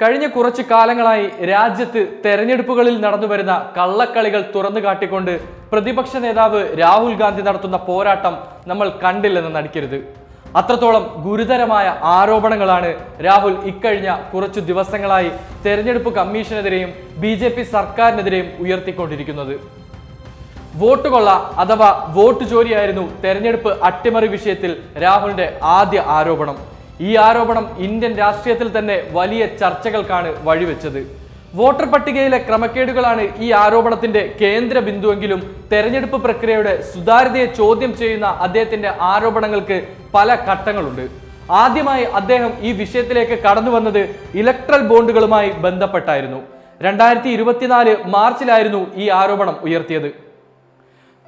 കഴിഞ്ഞ കുറച്ചു കാലങ്ങളായി രാജ്യത്ത് തെരഞ്ഞെടുപ്പുകളിൽ നടന്നുവരുന്ന കള്ളക്കളികൾ തുറന്നു കാട്ടിക്കൊണ്ട് പ്രതിപക്ഷ നേതാവ് രാഹുൽ ഗാന്ധി നടത്തുന്ന പോരാട്ടം നമ്മൾ കണ്ടില്ലെന്ന് നടിക്കരുത്. അത്രത്തോളം ഗുരുതരമായ ആരോപണങ്ങളാണ് രാഹുൽ ഇക്കഴിഞ്ഞ കുറച്ചു ദിവസങ്ങളായി തെരഞ്ഞെടുപ്പ് കമ്മീഷനെതിരെയും ബി ജെ പി സർക്കാരിനെതിരെയും ഉയർത്തിക്കൊണ്ടിരിക്കുന്നത്. വോട്ട് കൊള്ള അഥവാ വോട്ട് ചോരിയായിരുന്നു തെരഞ്ഞെടുപ്പ് അട്ടിമറി വിഷയത്തിൽ രാഹുലിന്റെ ആദ്യ ആരോപണം. ഈ ആരോപണം ഇന്ത്യൻ രാഷ്ട്രീയത്തിൽ തന്നെ വലിയ ചർച്ചകൾക്കാണ് വഴിവെച്ചത്. വോട്ടർ പട്ടികയിലെ ക്രമക്കേടുകളാണ് ഈ ആരോപണത്തിന്റെ കേന്ദ്ര ബിന്ദുവെങ്കിലും തെരഞ്ഞെടുപ്പ് പ്രക്രിയയുടെ സുതാര്യതയെ ചോദ്യം ചെയ്യുന്ന അദ്ദേഹത്തിന്റെ ആരോപണങ്ങൾക്ക് പല ഘട്ടങ്ങളുണ്ട്. ആദ്യമായി അദ്ദേഹം ഈ വിഷയത്തിലേക്ക് കടന്നു വന്നത് ഇലക്ട്രൽ ബോണ്ടുകളുമായി ബന്ധപ്പെട്ടായിരുന്നു. രണ്ടായിരത്തി ഇരുപത്തിനാല് മാർച്ചിലായിരുന്നു ഈ ആരോപണം ഉയർത്തിയത്.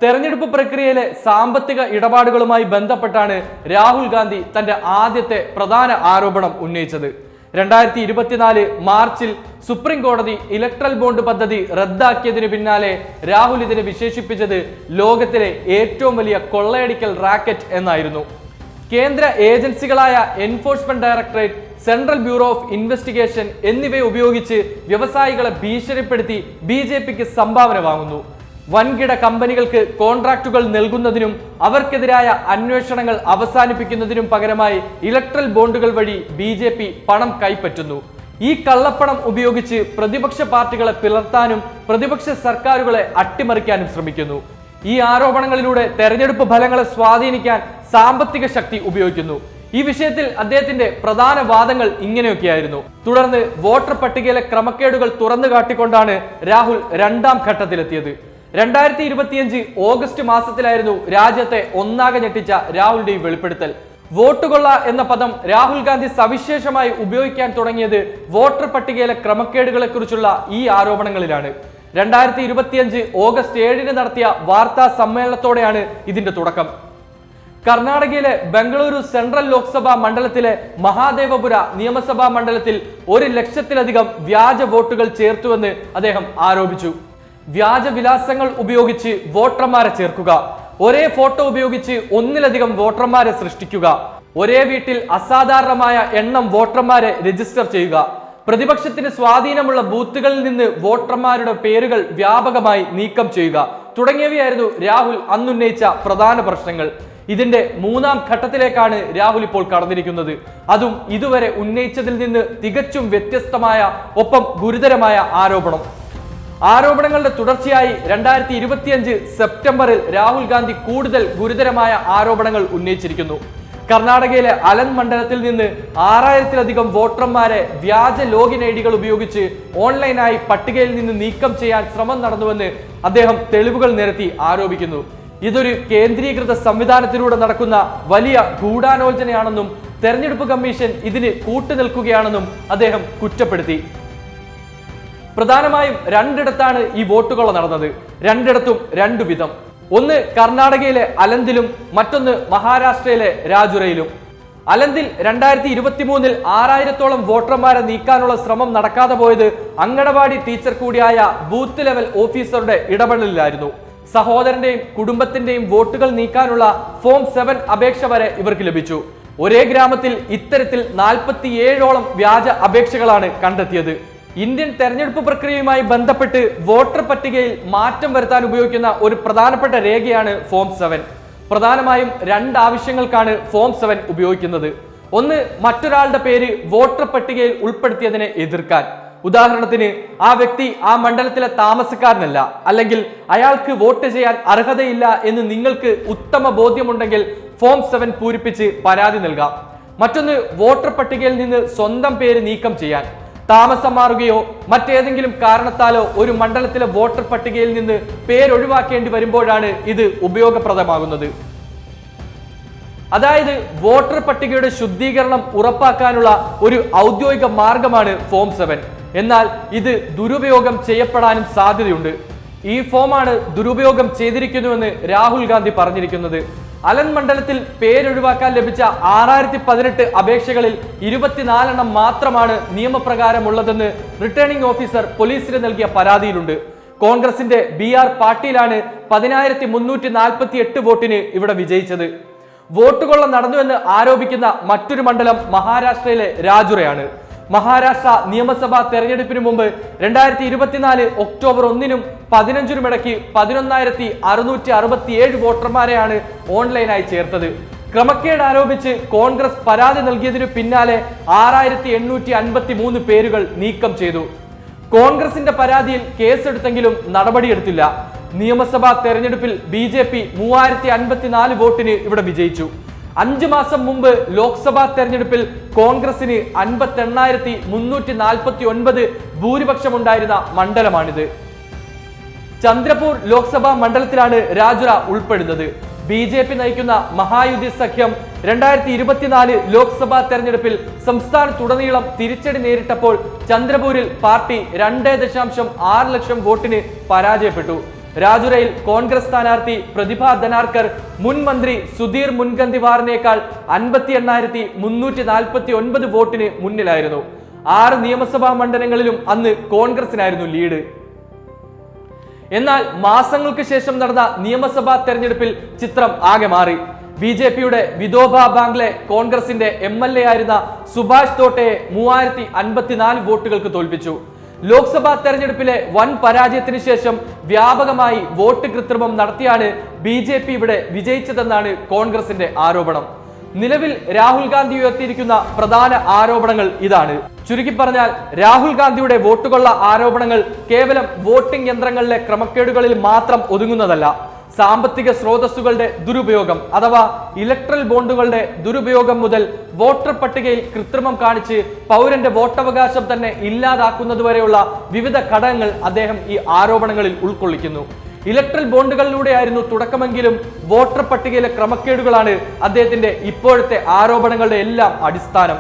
തെരഞ്ഞെടുപ്പ് പ്രക്രിയയിലെ സാമ്പത്തിക ഇടപാടുകളുമായി ബന്ധപ്പെട്ടാണ് രാഹുൽ ഗാന്ധി തന്റെ ആദ്യത്തെ പ്രധാന ആരോപണം ഉന്നയിച്ചത്. രണ്ടായിരത്തി ഇരുപത്തിനാല് മാർച്ചിൽ സുപ്രീം കോടതി ഇലക്ട്രൽ ബോണ്ട് പദ്ധതി റദ്ദാക്കിയതിനു പിന്നാലെ രാഹുൽ ഇതിനെ വിശേഷിപ്പിച്ചത് ലോകത്തിലെ ഏറ്റവും വലിയ കൊള്ളയടിക്കൽ റാക്കറ്റ് എന്നായിരുന്നു. കേന്ദ്ര ഏജൻസികളായ enforcement directorate central bureau of investigation എന്നിവയെ ഉപയോഗിച്ച് വ്യവസായികളെ ഭീഷണിപ്പെടുത്തി ബി സംഭാവന വാങ്ങുന്നു. വൻകിട കമ്പനികൾക്ക് കോൺട്രാക്റ്റുകൾ നൽകുന്നതിനും അവർക്കെതിരായ അന്വേഷണങ്ങൾ അവസാനിപ്പിക്കുന്നതിനും പകരമായി ഇലക്ട്രൽ ബോണ്ടുകൾ വഴി ബി പണം കൈപ്പറ്റുന്നു. ഈ കള്ളപ്പണം ഉപയോഗിച്ച് പ്രതിപക്ഷ പാർട്ടികളെ പിളർത്താനും പ്രതിപക്ഷ സർക്കാരുകളെ അട്ടിമറിക്കാനും ശ്രമിക്കുന്നു. ഈ ആരോപണങ്ങളിലൂടെ തെരഞ്ഞെടുപ്പ് ഫലങ്ങളെ സ്വാധീനിക്കാൻ സാമ്പത്തിക ശക്തി ഉപയോഗിക്കുന്നു. ഈ വിഷയത്തിൽ അദ്ദേഹത്തിന്റെ പ്രധാന വാദങ്ങൾ ഇങ്ങനെയൊക്കെയായിരുന്നു. തുടർന്ന് വോട്ടർ പട്ടികയിലെ ക്രമക്കേടുകൾ തുറന്നു കാട്ടിക്കൊണ്ടാണ് രാഹുൽ രണ്ടാം ഘട്ടത്തിലെത്തിയത്. രണ്ടായിരത്തി ഇരുപത്തിയഞ്ച് ഓഗസ്റ്റ് മാസത്തിലായിരുന്നു രാജ്യത്തെ ഒന്നാകെ ഞെട്ടിച്ച രാഹുലിന്റെ വെളിപ്പെടുത്തൽ. വോട്ടുകൊള്ള എന്ന പദം രാഹുൽ ഗാന്ധി സവിശേഷമായി ഉപയോഗിക്കാൻ തുടങ്ങിയത് വോട്ടർ പട്ടികയിലെ ക്രമക്കേടുകളെ കുറിച്ചുള്ള ഈ ആരോപണങ്ങളിലാണ്. രണ്ടായിരത്തി ഇരുപത്തിയഞ്ച് ഓഗസ്റ്റ് ഏഴിന് നടത്തിയ വാർത്താ സമ്മേളനത്തോടെയാണ് ഇതിന്റെ തുടക്കം. കർണാടകയിലെ ബംഗളൂരു സെൻട്രൽ ലോക്സഭാ മണ്ഡലത്തിലെ മഹാദേവപുര നിയമസഭാ മണ്ഡലത്തിൽ ഒരു ലക്ഷത്തിലധികം വ്യാജ വോട്ടുകൾ ചേർത്തുവെന്ന് അദ്ദേഹം ആരോപിച്ചു. വ്യാജ വിലാസങ്ങൾ ഉപയോഗിച്ച് വോട്ടർമാരെ ചേർക്കുക. ഒരേ ഫോട്ടോ ഉപയോഗിച്ച് ഒന്നിലധികം വോട്ടർമാരെ സൃഷ്ടിക്കുക. ഒരേ വീട്ടിൽ അസാധാരണമായ എണ്ണം വോട്ടർമാരെ രജിസ്റ്റർ ചെയ്യുക. പ്രതിപക്ഷത്തിന് സ്വാധീനമുള്ള ബൂത്തുകളിൽ നിന്ന് വോട്ടർമാരുടെ പേരുകൾ വ്യാപകമായി നീക്കം ചെയ്യുക. തുടങ്ങിയവയായിരുന്നു രാഹുൽ അന്നുന്നയിച്ച പ്രധാന പ്രശ്നങ്ങൾ. ഇതിന്റെ മൂന്നാം ഘട്ടത്തിലേക്കാണ് രാഹുൽ ഇപ്പോൾ കടന്നിരിക്കുന്നത്. അതും ഇതുവരെ ഉന്നയിച്ചതിൽ നിന്ന് തികച്ചും വ്യത്യസ്തമായ ഒപ്പം ഗുരുതരമായ ആരോപണം. ആരോപണങ്ങളുടെ തുടർച്ചയായി രണ്ടായിരത്തി ഇരുപത്തിയഞ്ച് സെപ്റ്റംബറിൽ രാഹുൽ ഗാന്ധി കൂടുതൽ ഗുരുതരമായ ആരോപണങ്ങൾ ഉന്നയിച്ചിരിക്കുന്നു. കർണാടകയിലെ അലൻ മണ്ഡലത്തിൽ നിന്ന് ആറായിരത്തിലധികം വോട്ടർമാരെ വ്യാജ ലോഗിൻ ഐ ഡികൾ ഉപയോഗിച്ച് ഓൺലൈനായി പട്ടികയിൽ നിന്ന് നീക്കം ചെയ്യാൻ ശ്രമം നടന്നുവെന്ന് അദ്ദേഹം തെളിവുകൾ നിരത്തി ആരോപിക്കുന്നു. ഇതൊരു കേന്ദ്രീകൃത സംവിധാനത്തിലൂടെ നടക്കുന്ന വലിയ ഗൂഢാലോചനയാണെന്നും തെരഞ്ഞെടുപ്പ് കമ്മീഷൻ ഇതിന് കൂട്ടുനിൽക്കുകയാണെന്നും അദ്ദേഹം കുറ്റപ്പെടുത്തി. പ്രധാനമായും രണ്ടിടത്താണ് ഈ വോട്ടുകൊള്ള നടന്നത്. രണ്ടിടത്തും രണ്ടു വിധം. ഒന്ന് കർണാടകയിലെ അലന്തിലും മറ്റൊന്ന് മഹാരാഷ്ട്രയിലെ രാജുരയിലും. അലന്തിൽ രണ്ടായിരത്തി ഇരുപത്തി മൂന്നിൽ ആറായിരത്തോളം വോട്ടർമാരെ നീക്കാനുള്ള ശ്രമം നടക്കാതെ പോയത് അങ്കണവാടി ടീച്ചർ കൂടിയായ ബൂത്ത് ലെവൽ ഓഫീസറുടെ ഇടപെടലിലായിരുന്നു. സഹോദരന്റെയും കുടുംബത്തിന്റെയും വോട്ടുകൾ നീക്കാനുള്ള ഫോം സെവൻ അപേക്ഷ വരെ ഇവർക്ക് ലഭിച്ചു. ഒരേ ഗ്രാമത്തിൽ ഇത്തരത്തിൽ നാൽപ്പത്തിയേഴോളം വ്യാജ അപേക്ഷകളാണ് കണ്ടെത്തിയത്. ഇന്ത്യൻ തെരഞ്ഞെടുപ്പ് പ്രക്രിയയുമായി ബന്ധപ്പെട്ട് വോട്ടർ പട്ടികയിൽ മാറ്റം വരുത്താൻ ഉപയോഗിക്കുന്ന ഒരു പ്രധാനപ്പെട്ട രേഖയാണ് ഫോം സെവൻ. പ്രധാനമായും രണ്ട് ആവശ്യങ്ങൾക്കാണ് ഫോം സെവൻ ഉപയോഗിക്കുന്നത്. ഒന്ന് മറ്റൊരാളുടെ പേര് വോട്ടർ പട്ടികയിൽ ഉൾപ്പെടുത്തിയതിനെ എതിർക്കാൻ. ഉദാഹരണത്തിന് ആ വ്യക്തി ആ മണ്ഡലത്തിലെ താമസക്കാരനല്ല അല്ലെങ്കിൽ അയാൾക്ക് വോട്ട് ചെയ്യാൻ അർഹതയില്ല എന്ന് നിങ്ങൾക്ക് ഉത്തമ ബോധ്യമുണ്ടെങ്കിൽ ഫോം സെവൻ പൂരിപ്പിച്ച് പരാതി നൽകാം. മറ്റൊന്ന് വോട്ടർ പട്ടികയിൽ നിന്ന് സ്വന്തം പേര് നീക്കം ചെയ്യാൻ. താമസം മാറുകയോ മറ്റേതെങ്കിലും കാരണത്താലോ ഒരു മണ്ഡലത്തിലെ വോട്ടർ പട്ടികയിൽ നിന്ന് പേരൊഴിവാക്കേണ്ടി വരുമ്പോഴാണ് ഇത് ഉപയോഗപ്രദമാകുന്നത്. അതായത് വോട്ടർ പട്ടികയുടെ ശുദ്ധീകരണം ഉറപ്പാക്കാനുള്ള ഒരു ഔദ്യോഗിക മാർഗമാണ് ഫോം സെവൻ. എന്നാൽ ഇത് ദുരുപയോഗം ചെയ്യപ്പെടാനും സാധ്യതയുണ്ട്. ഈ ഫോമാണ് ദുരുപയോഗം ചെയ്തിരിക്കുന്നുവെന്ന് രാഹുൽ ഗാന്ധി പറഞ്ഞിരിക്കുന്നത്. അലൻ മണ്ഡലത്തിൽ പേരൊഴിവാക്കാൻ ലഭിച്ച ആറായിരത്തി പതിനെട്ട് അപേക്ഷകളിൽ ഇരുപത്തിനാലെണ്ണം മാത്രമാണ് നിയമപ്രകാരമുള്ളതെന്ന് റിട്ടേണിംഗ് ഓഫീസർ പോലീസിന് നൽകിയ പരാതിയിലുണ്ട്. കോൺഗ്രസിന്റെ ബി ആർ പാട്ടീലാണ് പതിനായിരത്തി മുന്നൂറ്റി നാൽപ്പത്തി എട്ട് വോട്ടിന് ഇവിടെ വിജയിച്ചത്. വോട്ടുകൊള്ള നടന്നുവെന്ന് ആരോപിക്കുന്ന മറ്റൊരു മണ്ഡലം മഹാരാഷ്ട്രയിലെ രാജുറയാണ്. മഹാരാഷ്ട്ര നിയമസഭാ തെരഞ്ഞെടുപ്പിന് മുമ്പ് രണ്ടായിരത്തി ഇരുപത്തിനാല് ഒക്ടോബർ ഒന്നിനും പതിനഞ്ചിനും ഇടയ്ക്ക് പതിനൊന്നായിരത്തി അറുന്നൂറ്റി അറുപത്തിയേഴ് വോട്ടർമാരെയാണ് ഓൺലൈനായി ചേർത്തത്. ക്രമക്കേട് ആരോപിച്ച് കോൺഗ്രസ് പരാതി നൽകിയതിനു പിന്നാലെ ആറായിരത്തി എണ്ണൂറ്റി അൻപത്തി മൂന്ന് പേരുകൾ നീക്കം ചെയ്തു. കോൺഗ്രസിന്റെ പരാതിയിൽ കേസെടുത്തെങ്കിലും നടപടിയെടുത്തില്ല. നിയമസഭാ തെരഞ്ഞെടുപ്പിൽ ബി ജെ പി മൂവായിരത്തി അൻപത്തിനാല് വോട്ടിന് ഇവിടെ വിജയിച്ചു. അഞ്ചു മാസം മുമ്പ് ലോക്സഭാ തെരഞ്ഞെടുപ്പിൽ കോൺഗ്രസിന് അൻപത്തി എണ്ണായിരത്തി മുന്നൂറ്റി നാൽപ്പത്തി ഒൻപത് ഭൂരിപക്ഷമുണ്ടായിരുന്ന മണ്ഡലമാണിത്. ചന്ദ്രപൂർ ലോക്സഭാ മണ്ഡലത്തിലാണ് രാജുര ഉൾപ്പെടുന്നത്. ബി ജെ പി നയിക്കുന്ന മഹായുതി സഖ്യം രണ്ടായിരത്തി ഇരുപത്തിനാല് ലോക്സഭാ തെരഞ്ഞെടുപ്പിൽ സംസ്ഥാനത്തുടനീളം തിരിച്ചടി നേരിട്ടപ്പോൾ ചന്ദ്രപൂരിൽ പാർട്ടി രണ്ട് ദശാംശം ആറ് ലക്ഷം വോട്ടിന് പരാജയപ്പെട്ടു. രാജുരയിൽ കോൺഗ്രസ് സ്ഥാനാർത്ഥി പ്രതിഭ ധനാർക്കർ മുൻ മന്ത്രി സുധീർ മുൻഗന്തിവാറിനേക്കാൾ അൻപത്തി എണ്ണായിരത്തി മുന്നൂറ്റി നാൽപ്പത്തി ഒൻപത് വോട്ടിന് മുന്നിലായിരുന്നു. ആറ് നിയമസഭാ മണ്ഡലങ്ങളിലും അന്ന് കോൺഗ്രസിനായിരുന്നു ലീഡ്. എന്നാൽ മാസങ്ങൾക്ക് ശേഷം നടന്ന നിയമസഭാ തെരഞ്ഞെടുപ്പിൽ ചിത്രം ആകെ മാറി. ബി ജെ പിയുടെ വിദോബ ബാംഗ്ലെ കോൺഗ്രസിന്റെ എം എൽ എ ആയിരുന്ന സുഭാഷ് തോട്ടയെ മൂവായിരത്തി അൻപത്തിനാല് വോട്ടുകൾക്ക് തോൽപ്പിച്ചു. ലോക്സഭാ തെരഞ്ഞെടുപ്പിലെ വൻ പരാജയത്തിന് ശേഷം വ്യാപകമായി വോട്ട് കൃത്രിമം നടത്തിയാണ് ബി ജെ പി ഇവിടെ വിജയിച്ചതെന്നാണ് കോൺഗ്രസിന്റെ ആരോപണം. നിലവിൽ രാഹുൽ ഗാന്ധി ഉയർത്തിയിരിക്കുന്ന പ്രധാന ആരോപണങ്ങൾ ഇതാണ്. ചുരുക്കി പറഞ്ഞാൽ രാഹുൽ ഗാന്ധിയുടെ വോട്ടുകൊള്ള ആരോപണങ്ങൾ കേവലം വോട്ടിംഗ് യന്ത്രങ്ങളിലെ ക്രമക്കേടുകളിൽ മാത്രം ഒതുങ്ങുന്നതല്ല. സാമ്പത്തിക സ്രോതസ്സുകളുടെ ദുരുപയോഗം അഥവാ ഇലക്ട്രൽ ബോണ്ടുകളുടെ ദുരുപയോഗം മുതൽ വോട്ടർ പട്ടികയിൽ കൃത്രിമം കാണിച്ച് പൗരന്റെ വോട്ടവകാശം തന്നെ ഇല്ലാതാക്കുന്നതുവരെയുള്ള വിവിധ ഘടകങ്ങൾ അദ്ദേഹം ഈ ആരോപണങ്ങളിൽ ഉൾക്കൊള്ളിക്കുന്നു. ഇലക്ട്രൽ ബോണ്ടുകളിലൂടെയായിരുന്നു തുടക്കമെങ്കിലും വോട്ടർ പട്ടികയിലെ ക്രമക്കേടുകളാണ് അദ്ദേഹത്തിന്റെ ഇപ്പോഴത്തെ ആരോപണങ്ങളുടെ എല്ലാം അടിസ്ഥാനം.